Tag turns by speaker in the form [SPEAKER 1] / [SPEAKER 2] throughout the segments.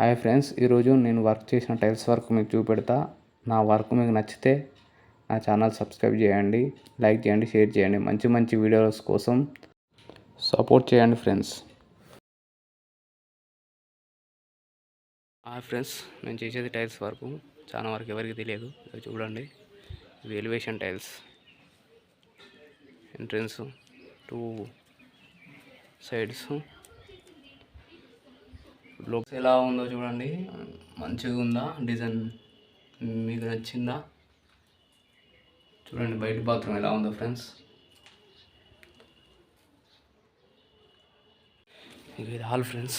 [SPEAKER 1] Hi friends ఈరోజు నేను work చేసిన టైల్స్ వర్క్ మీకు చూపెడతా. నా వర్క్ మీకు నచ్చితే నా ఛానల్ సబ్స్క్రైబ్ చేయండి లైక్ చేయండి షేర్ చేయండి. మంచి మంచి వీడియోస్ కోసం సపోర్ట్ చేయండి ఫ్రెండ్స్. హాయ్ ఫ్రెండ్స్ నేను చేసేది టైల్స్ వర్క్. చాలా వరకు ఎవరికి తెలియదు. చూడండి ఇవి elevation tiles entrance two sides looks ఎలా ఉందో చూడండి. మంచిగా ఉందా? డిజైన్ మీకు నచ్చిందా? చూడండి బయట బాత్రూమ్ ఎలా ఉందో ఫ్రెండ్స్. ఇక ఇది హాల్ ఫ్రెండ్స్.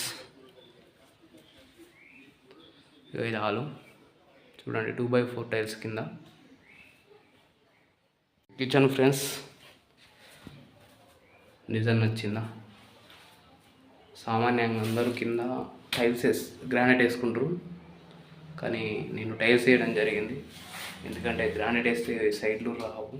[SPEAKER 1] ఇక ఇది హాలు. చూడండి టూ బై ఫోర్ టైల్స్ కింద. కిచెన్ ఫ్రెండ్స్ డిజైన్ నచ్చిందా? సామాన్యంగా అందరూ కింద టైల్స్ గ్రానైట్ వేసుకుంటారు. కానీ నేను టైల్స్ వేయడం జరిగింది. ఎందుకంటే గ్రానైట్ వేస్తే సైడ్లు రావు.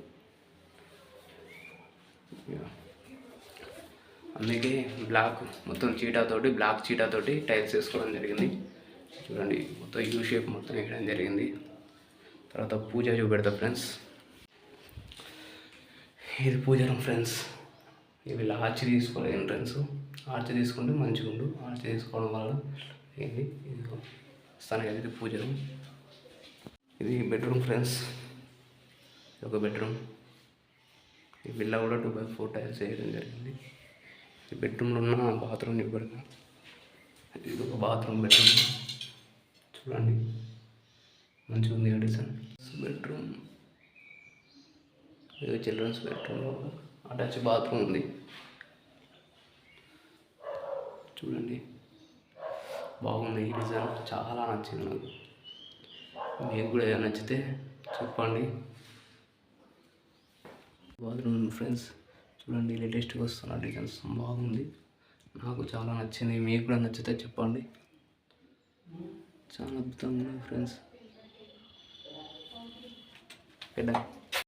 [SPEAKER 1] అందుకే బ్లాక్ మొత్తం చీటాతోటి బ్లాక్ చీటాతోటి టైల్స్ వేసుకోవడం జరిగింది. చూడండి మొత్తం యూ షేప్ మొత్తం వేయడం జరిగింది. తర్వాత పూజ చూపెడతా ఫ్రెండ్స్. ఇది పూజ ఫ్రెండ్స్? ఇవి ఆర్చి తీసుకోవాలి ఎంట్రన్స్ ఆర్చి తీసుకుంటే మంచిగా ఉండు. ఆర్చి తీసుకోవడం వల్ల ఏంటి ఇది స్థానిక ఇది పూజ ఇది బెడ్రూమ్ ఫ్రెండ్స్ ఇది ఒక బెడ్రూమ్ ఈ విల్లా కూడా టూ బై ఫోర్ టైల్స్ వేయడం జరిగింది. ఈ బెడ్రూమ్లో ఉన్న బాత్రూమ్ ఇవ్వడం ఇది ఒక బాత్రూమ్ బెడ్రూమ్ చూడండి. మంచిగా ఉంది అడిసన్ బెడ్రూమ్ ఇది చిల్డ్రన్స్ బెడ్రూమ్లో అటాచ్ బాత్రూమ్ ఉంది. చూడండి. బాగుంది ఈ డిజైన్. చాలా నచ్చింది నాకు. మీకు కూడా ఏదైనా నచ్చితే చెప్పండి. Bathroom friends. చూడండి లేటెస్ట్గా వస్తున్న డిజైన్స్. బాగుంది. నాకు చాలా నచ్చింది. మీకు కూడా నచ్చితే చెప్పండి. చాలా అద్భుతంగా ఫ్రెండ్స్. ఓకే